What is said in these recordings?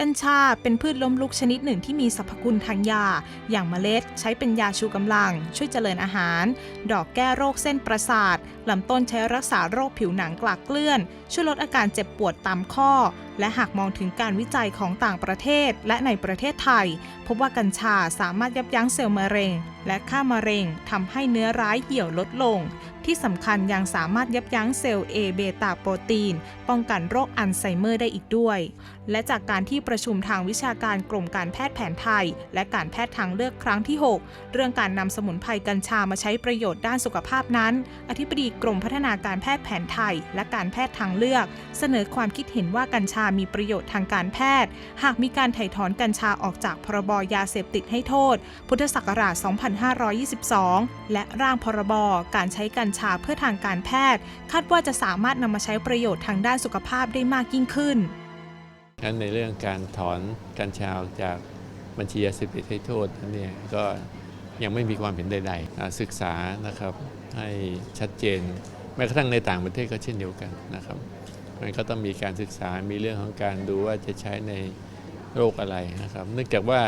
กัญชาเป็นพืชล้มลุกชนิดหนึ่งที่มีสรรพคุณทางยา อย่างเมล็ดใช้เป็นยาชูกำลัง ช่วยเจริญอาหาร ดอกแก้โรคเส้นประสาทลำต้นใช้รักษาโรคผิวหนังกลากเกลื่อน ช่วยลดอาการเจ็บปวดตามข้อ และหากมองถึงการวิจัยของต่างประเทศและในประเทศไทย พบว่ากัญชาสามารถยับยั้งเซลล์มะเร็ง และฆ่ามะเร็งทำให้เนื้อร้ายเหี่ยวลดลง ที่สำคัญยังสามารถยับยั้งเซลล์ A เบตาโปรตีน ป้องกันโรคอัลไซเมอร์ได้อีกด้วย และจากการที่ประชุมทางวิชาการกรมการแพทย์แผนไทย และการแพทย์ทางเลือกครั้งที่ 6 เรื่องการนำสมุนไพรกัญชามาใช้ประโยชน์ด้านสุขภาพนั้น อธิบดีกรมพัฒนาการแพทย์แผนไทย และการแพทย์ทางเลือก เสนอความคิดเห็นว่ากัญชามีประโยชน์ทางการแพทย์ หากมีการไถ่ถอนกัญชาออกจากพรบยาเสพติดให้โทษ พุทธศักราช 2522 และร่างพรบการใช้กัญชาเพื่อทางการแพทย์ คาดว่าจะสามารถนำมาใช้ประโยชน์ทางด้านสุขภาพได้มากยิ่งขึ้นงั้นในเรื่องการถอนกัญชาออกจากบัญชียาเสพติดให้โทษนั้นเนี่ยก็ยังไม่มีความเห็นใดๆ ศึกษานะครับให้ชัดเจน แม้กระทั่งในต่างประเทศก็เช่นเดียวกันนะครับมันก็ต้องมีการศึกษามีเรื่องของการดูว่าจะใช้ในโรคอะไรนะครับ เนื่องจากว่า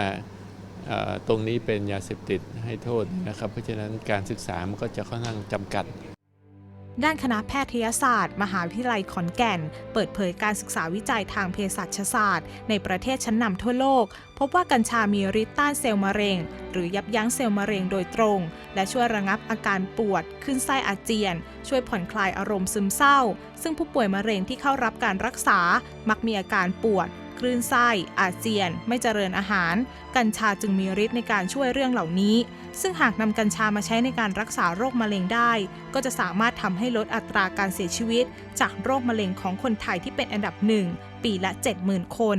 ตรงนี้เป็นยาเสพติดให้โทษนะครับ เพราะฉะนั้นการศึกษามันก็จะค่อนข้างจำกัด ด้านคณะแพทยศาสตร์ มหาวิทยาลัยขอนแก่น เปิดเผยการศึกษาวิจัยทางเภสัชศาสตร์ ในประเทศชั้นนำทั่วโลก พบว่ากัญชามีฤทธิ์ต้านเซลล์มะเร็ง หรือยับยั้งเซลล์มะเร็งโดยตรง และช่วยระงับอาการปวด ขึ้นไส้อาเจียน ช่วยผ่อนคลายอารมณ์ซึมเศร้า ซึ่งผู้ป่วยมะเร็งที่เข้ารับการรักษา มักมีอาการปวด คลื่นไส้อาเจียน ไม่เจริญอาหาร กัญชาจึงมีฤทธิ์ในการช่วยเรื่องเหล่านี้ ซึ่งหากนำกัญชามาใช้ในการรักษาโรคมะเร็งได้ ก็จะสามารถทำให้ลดอัตราการเสียชีวิต จากโรคมะเร็งของคนไทยที่เป็นอันดับหนึ่งปีละ 70,000 คน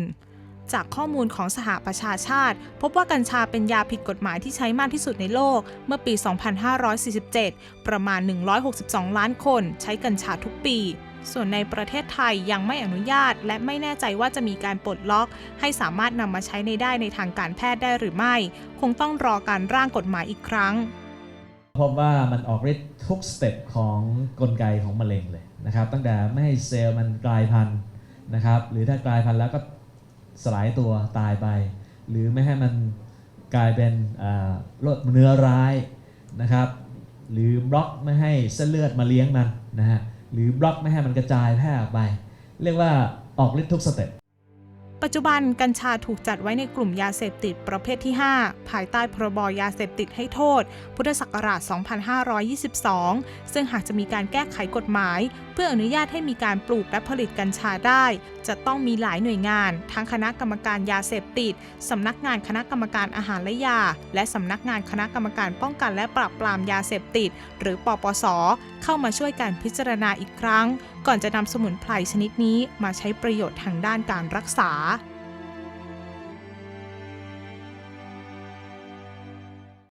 จากข้อมูลของสหประชาชาติ พบว่ากัญชาเป็นยาผิดกฎหมายที่ใช้มากที่สุดในโลก เมื่อปี 2547 ประมาณ 162 ล้านคนใช้กัญชาทุกปี ส่วนในประเทศไทยยังไม่อนุญาต และไม่แน่ใจว่าจะมีการปลดล็อก ให้สามารถนำมาใช้ในได้ในทางการแพทย์ได้หรือไม่ คงต้องรอการร่างกฎหมายอีกครั้งพบว่ามันออกฤทธิ์ทุกสเต็ปของกลไกของมะเร็งเลยนะครับ ตั้งแต่ไม่ให้เซลล์มันกลายพันธุ์นะครับ หรือถ้ากลายพันธุ์แล้วก็สลายตัวตายไป หรือไม่ให้มันกลายเป็นโรคเนื้อร้ายนะครับ หรือบล็อกไม่ให้เส้นเลือดมาเลี้ยงมันนะฮะ หรือบล็อกไม่ให้มันกระจายแพร่ออกไป เรียกว่าออกฤทธิ์ทุกสเต็ป ปัจจุบันกัญชาถูกจัดไว้ในกลุ่มยาเสพติดประเภทที่ 5 ภายใต้พรบยาเสพติดให้โทษ พุทธศักราช 2522 ซึ่งหากจะมีการแก้ไขกฎหมาย เพื่ออนุญาตให้มีการปลูกและผลิตกัญชาได้ จะต้องมีหลายหน่วยงาน ทั้งคณะกรรมการยาเสพติด สำนักงานคณะกรรมการอาหารและยา และสำนักงานคณะกรรมการป้องกันและปราบปรามยาเสพติด หรือปปส เข้ามาช่วยการพิจารณาอีกครั้งก่อนจะนำสมุนไพรชนิดนี้มาใช้ประโยชน์ทางด้านการรักษา